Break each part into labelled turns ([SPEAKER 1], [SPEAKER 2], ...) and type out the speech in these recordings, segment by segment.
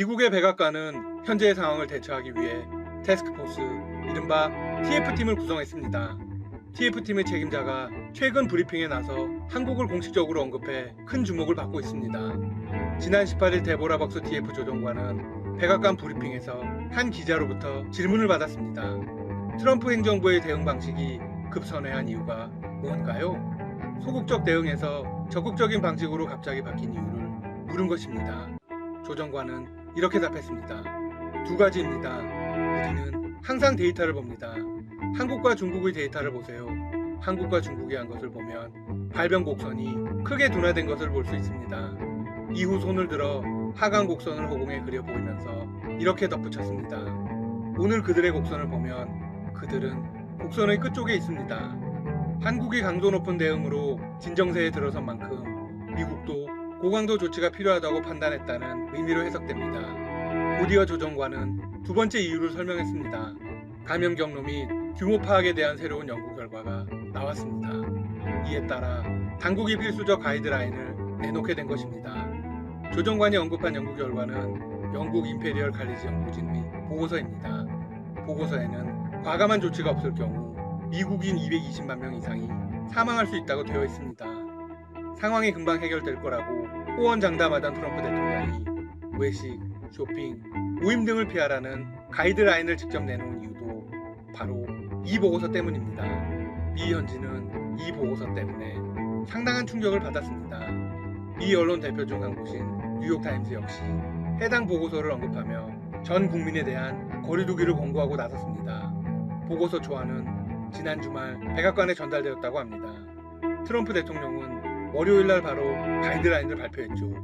[SPEAKER 1] 미국의 백악관은 현재의 상황을 대처하기 위해 태스크포스, 이른바 TF팀을 구성했습니다. TF팀의 책임자가 최근 브리핑에 나서 한국을 공식적으로 언급해 큰 주목을 받고 있습니다. 지난 18일 데보라 벅스 TF 조정관은 백악관 브리핑에서 한 기자로부터 질문을 받았습니다. 트럼프 행정부의 대응 방식이 급선회한 이유가 뭔가요? 소극적 대응에서 적극적인 방식으로 갑자기 바뀐 이유를 물은 것입니다. 조정관은 이렇게 답했습니다. 두 가지입니다. 우리는 항상 데이터를 봅니다. 한국과 중국의 데이터를 보세요. 한국과 중국이 한 것을 보면 발병 곡선이 크게 둔화된 것을 볼 수 있습니다. 이후 손을 들어 하강 곡선을 허공에 그려 보이면서 이렇게 덧붙였습니다. 오늘 그들의 곡선을 보면 그들은 곡선의 끝쪽에 있습니다. 한국이 강도 높은 대응으로 진정세에 들어선 만큼 미국도 고강도 조치가 필요하다고 판단했다는 의미로 해석됩니다. 곧이어 조정관은 두 번째 이유를 설명했습니다. 감염 경로 및 규모 파악에 대한 새로운 연구 결과가 나왔습니다. 이에 따라 당국이 필수적 가이드라인을 내놓게 된 것입니다. 조정관이 언급한 연구 결과는 영국 임페리얼 칼리지 연구진 및 보고서입니다. 보고서에는 과감한 조치가 없을 경우 미국인 220만 명 이상이 사망할 수 있다고 되어 있습니다. 상황이 금방 해결될 거라고 호언장담하던 트럼프 대통령이 외식, 쇼핑, 모임 등을 피하라는 가이드라인을 직접 내놓은 이유도 바로 이 보고서 때문입니다. 미 현지는 이 보고서 때문에 상당한 충격을 받았습니다. 미 언론 대표 중 한 곳인 뉴욕타임즈 역시 해당 보고서를 언급하며 전 국민에 대한 거리두기를 권고하고 나섰습니다. 보고서 초안은 지난 주말 백악관에 전달되었다고 합니다. 트럼프 대통령은 월요일 날 바로 가이드라인을 발표했죠.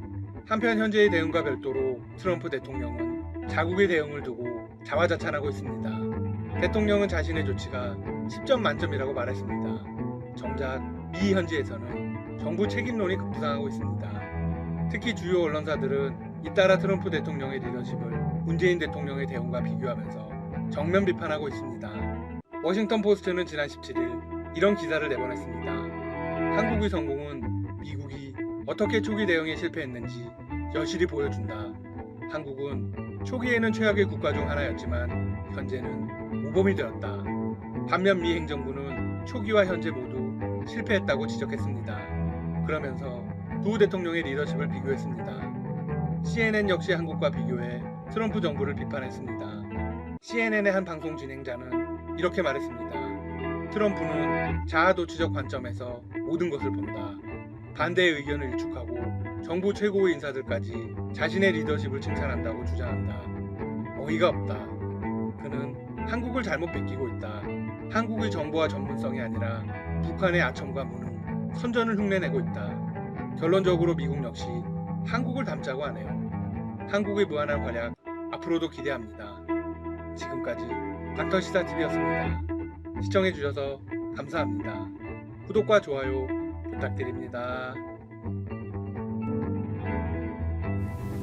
[SPEAKER 1] 한편 현재의 대응과 별도로 트럼프 대통령은 자국의 대응을 두고 자화자찬하고 있습니다. 대통령은 자신의 조치가 10점 만점이라고 말했습니다. 정작 미 현지에서는 정부 책임론이 급부상하고 있습니다. 특히 주요 언론사들은 잇따라 트럼프 대통령의 리더십을 문재인 대통령의 대응과 비교하면서 정면 비판하고 있습니다. 워싱턴 포스트는 지난 17일 이런 기사를 내보냈습니다. 한국의 성공은 미국이 어떻게 초기 대응에 실패했는지 여실히 보여준다. 한국은 초기에는 최악의 국가 중 하나였지만 현재는 모범이 되었다. 반면 미 행정부는 초기와 현재 모두 실패했다고 지적했습니다. 그러면서 두 대통령의 리더십을 비교했습니다. CNN 역시 한국과 비교해 트럼프 정부를 비판했습니다. CNN의 한 방송 진행자는 이렇게 말했습니다. 트럼프는 자아도취적 관점에서 모든 것을 본다. 반대의 의견을 일축하고 정부 최고의 인사들까지 자신의 리더십을 칭찬한다고 주장한다. 어이가 없다. 그는 한국을 잘못 베끼고 있다. 한국의 정보와 전문성이 아니라 북한의 아첨과 무능, 선전을 흉내내고 있다. 결론적으로 미국 역시 한국을 닮자고 하네요. 한국의 무한한 활약 앞으로도 기대합니다. 지금까지 닥터시사TV였습니다. 시청해주셔서 감사합니다. 구독과 좋아요 부탁드립니다.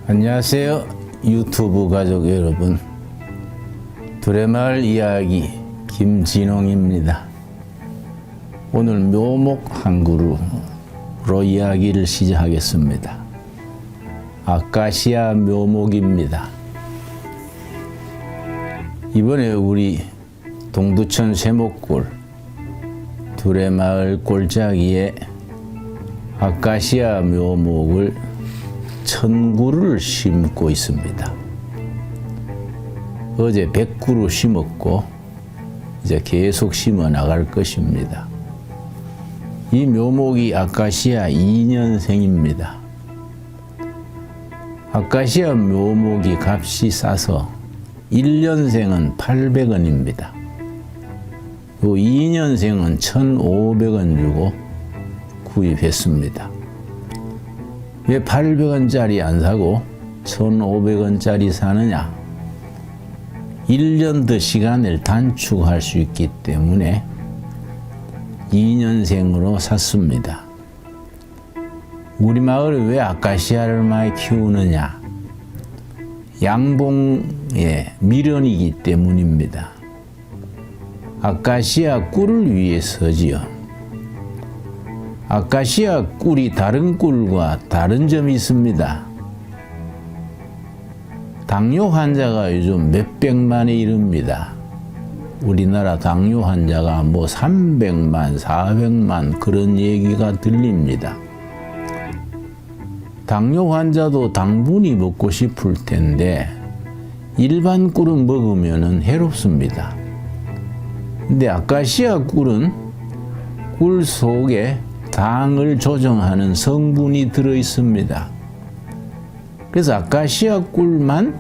[SPEAKER 2] 안녕하세요 유튜브 가족 여러분. 두레마을 이야기 김진홍입니다. 오늘 묘목 한 그루로 이야기를 시작하겠습니다. 아카시아 묘목입니다. 이번에 우리 동두천 세목골 두레마을 골짜기에 아카시아 묘목을 천구를 심고 있습니다. 어제 백구를 심었고 이제 계속 심어 나갈 것입니다. 이 묘목이 아카시아 2년생입니다. 아카시아 묘목이 값이 싸서 1년생은 800원입니다. 요 2년생은 1,500원 주고 구입했습니다. 왜 800원짜리 안 사고 1,500원짜리 사느냐? 1년 더 시간을 단축할 수 있기 때문에 2년생으로 샀습니다. 우리 마을에 왜 아카시아를 많이 키우느냐? 양봉의 미련이기 때문입니다. 아카시아 꿀을 위해서지요. 아카시아 꿀이 다른 꿀과 다른 점이 있습니다. 당뇨 환자가 요즘 몇백만에 이릅니다. 우리나라 당뇨 환자가 뭐 300만, 400만 그런 얘기가 들립니다. 당뇨 환자도 당분이 먹고 싶을 텐데 일반 꿀은 먹으면 해롭습니다. 근데 아카시아 꿀은 꿀 속에 당을 조정하는 성분이 들어 있습니다. 그래서 아카시아 꿀만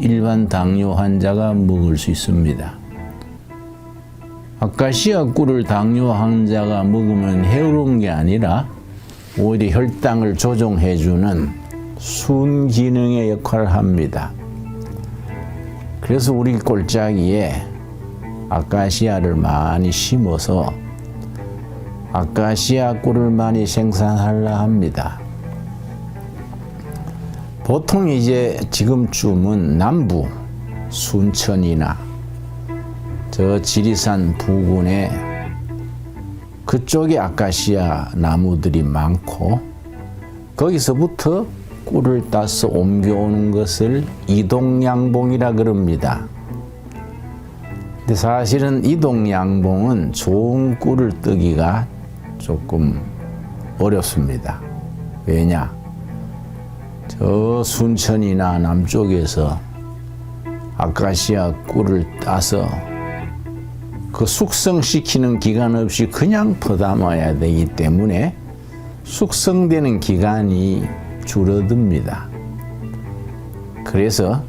[SPEAKER 2] 일반 당뇨 환자가 먹을 수 있습니다. 아카시아 꿀을 당뇨 환자가 먹으면 해로운 게 아니라 오히려 혈당을 조정해주는 순 기능의 역할을 합니다. 그래서 우리 꼴짜기에 아카시아를 많이 심어서 아카시아 꿀을 많이 생산하려 합니다. 보통 이제 지금쯤은 남부 순천이나 저 지리산 부근에 그쪽에 아카시아 나무들이 많고 거기서부터 꿀을 따서 옮겨오는 것을 이동양봉이라 그럽니다. 근데 사실은 이동양봉은 좋은 꿀을 뜨기가 조금 어렵습니다. 왜냐? 저 순천이나 남쪽에서 아카시아 꿀을 따서 그 숙성시키는 기간 없이 그냥 퍼담아야 되기 때문에 숙성되는 기간이 줄어듭니다. 그래서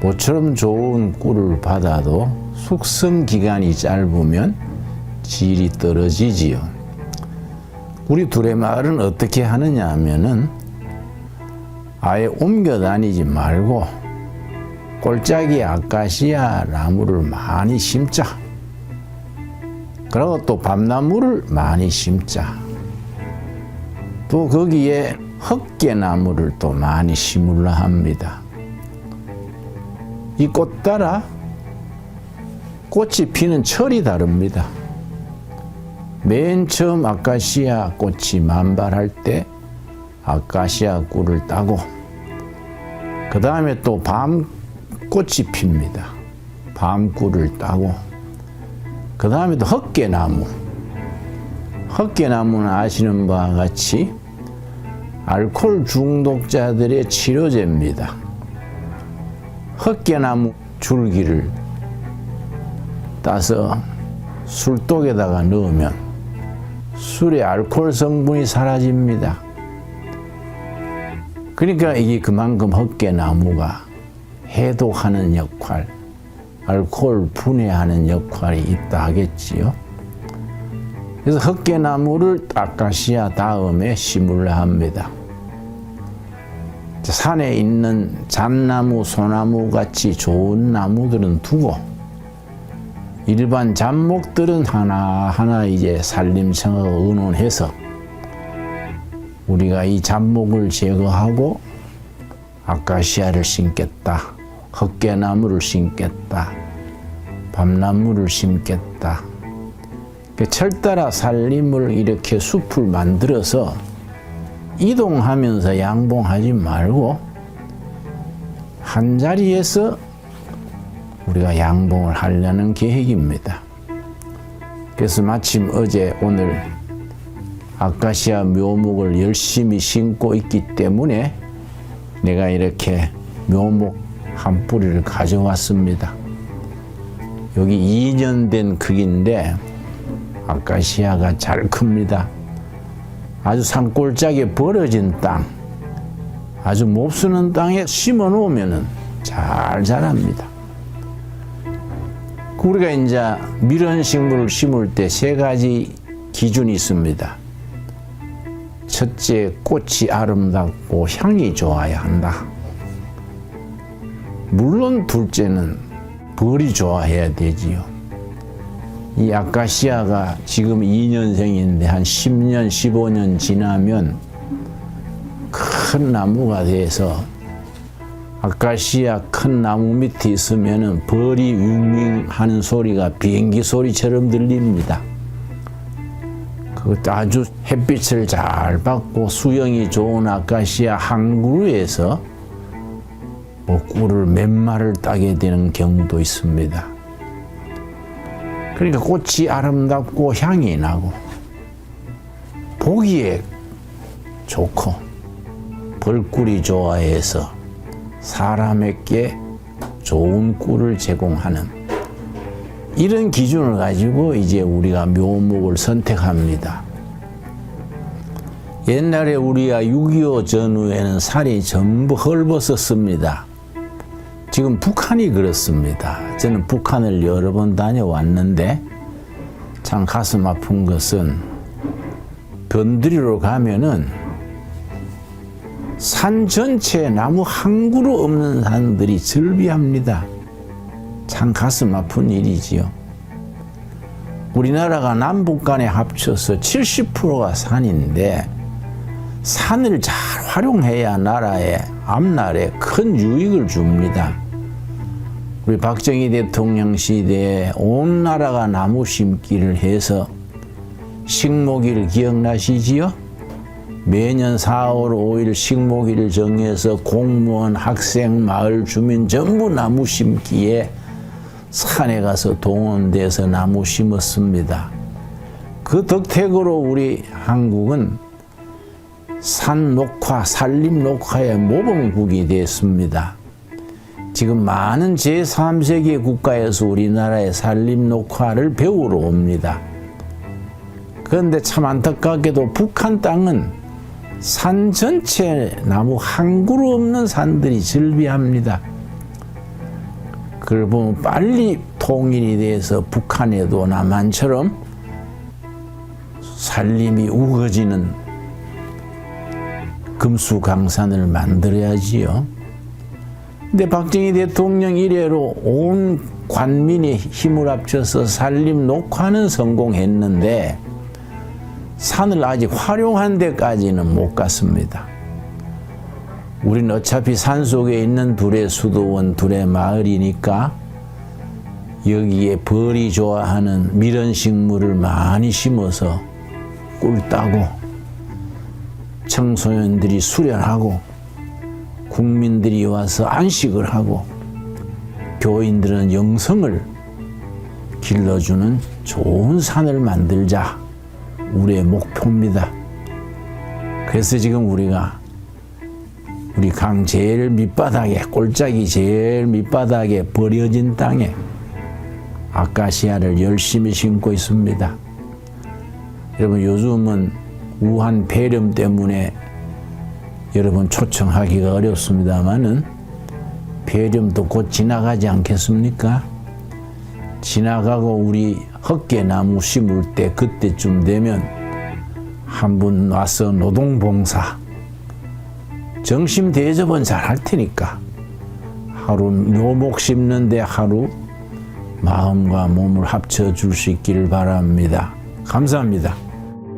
[SPEAKER 2] 모처럼 좋은 꿀을 받아도 숙성 기간이 짧으면 질이 떨어지지요. 우리 둘의 마을은 어떻게 하느냐 하면은 아예 옮겨 다니지 말고 꼴짝이 아카시아 나무를 많이 심자. 그리고 또 밤나무를 많이 심자. 또 거기에 헛개나무를 또 많이 심으려 합니다. 이 꽃 따라 꽃이 피는 철이 다릅니다. 맨 처음 아카시아 꽃이 만발할 때 아카시아 꿀을 따고 그 다음에 또 밤꽃이 핍니다. 밤꿀을 따고 그 다음에 또 헛개나무 헛개나무는 아시는 바와 같이 알코올 중독자들의 치료제입니다. 헛개나무 줄기를 따서 술독에다가 넣으면 술의 알코올 성분이 사라집니다. 그러니까 이게 그만큼 헛개나무가 해독하는 역할, 알코올 분해하는 역할이 있다 하겠지요. 그래서 헛개나무를 아카시아 다음에 심으려 합니다. 산에 있는 잣나무, 소나무 같이 좋은 나무들은 두고 일반 잡목들은 하나하나 이제 산림청하고 의논해서 우리가 이 잡목을 제거하고 아카시아를 심겠다. 헛개나무를 심겠다. 밤나무를 심겠다. 그 철따라 살림을 이렇게 숲을 만들어서 이동하면서 양봉하지 말고 한 자리에서 우리가 양봉을 하려는 계획입니다. 그래서 마침 어제 오늘 아카시아 묘목을 열심히 심고 있기 때문에 내가 이렇게 묘목 한 뿌리를 가져왔습니다. 여기 2년 된 크기인데 아카시아가 잘 큽니다. 아주 산골짜기에 벌어진 땅, 아주 몹쓰는 땅에 심어 놓으면 잘 자랍니다. 우리가 이제 밀원 식물을 심을 때 세 가지 기준이 있습니다. 첫째, 꽃이 아름답고 향이 좋아야 한다. 물론 둘째는 벌이 좋아해야 되지요. 이 아카시아가 지금 2년생인데 한 10년, 15년 지나면 큰 나무가 돼서 아카시아 큰 나무 밑에 있으면은 벌이 윙윙 하는 소리가 비행기 소리처럼 들립니다. 그것도 아주 햇빛을 잘 받고 수영이 좋은 아카시아 한 그루에서 뭐 꿀을 몇 마를 따게 되는 경우도 있습니다. 그러니까 꽃이 아름답고 향이 나고 보기에 좋고 벌꿀이 좋아해서 사람에게 좋은 꿀을 제공하는 이런 기준을 가지고 이제 우리가 묘목을 선택합니다. 옛날에 우리가 6.25 전후에는 살이 전부 헐벗었습니다. 지금 북한이 그렇습니다. 저는 북한을 여러 번 다녀왔는데 참 가슴 아픈 것은 변두리로 가면은 산 전체에 나무 한 그루 없는 산들이 즐비합니다. 참 가슴 아픈 일이지요. 우리나라가 남북 간에 합쳐서 70%가 산인데 산을 잘 활용해야 나라에 앞날에 큰 유익을 줍니다. 우리 박정희 대통령 시대에 온 나라가 나무 심기를 해서 식목일 기억나시지요? 매년 4월 5일 식목일을 정해서 공무원, 학생, 마을 주민 전부 나무 심기에 산에 가서 동원돼서 나무 심었습니다. 그 덕택으로 우리 한국은 산 녹화, 산림 녹화의 모범국이 됐습니다. 지금 많은 제3세계 국가에서 우리나라의 산림 녹화를 배우러 옵니다. 그런데 참 안타깝게도 북한 땅은 산 전체 나무 한 그루 없는 산들이 즐비합니다. 그걸 보면 빨리 통일이 돼서 북한에도 남한처럼 산림이 우거지는 금수강산을 만들어야지요. 근데 박정희 대통령 이래로 온 관민이 힘을 합쳐서 산림 녹화는 성공했는데 산을 아직 활용한 데까지는 못 갔습니다. 우리는 어차피 산 속에 있는 둘의 수도원, 둘의 마을이니까 여기에 벌이 좋아하는 미련 식물을 많이 심어서 꿀 따고 청소년들이 수련하고 국민들이 와서 안식을 하고 교인들은 영성을 길러주는 좋은 산을 만들자 우리의 목표입니다. 그래서 지금 우리가 우리 강 제일 밑바닥에 꼴짝이 제일 밑바닥에 버려진 땅에 아카시아를 열심히 심고 있습니다. 여러분 요즘은 우한 폐렴 때문에 여러분 초청하기가 어렵습니다만은 폐렴도 곧 지나가지 않겠습니까? 지나가고 우리 헛개나무 심을 때 그때쯤 되면 한 분 와서 노동봉사 정심 대접은 잘 할 테니까 하루 묘목 심는데 하루 마음과 몸을 합쳐 줄 수 있기를 바랍니다. 감사합니다.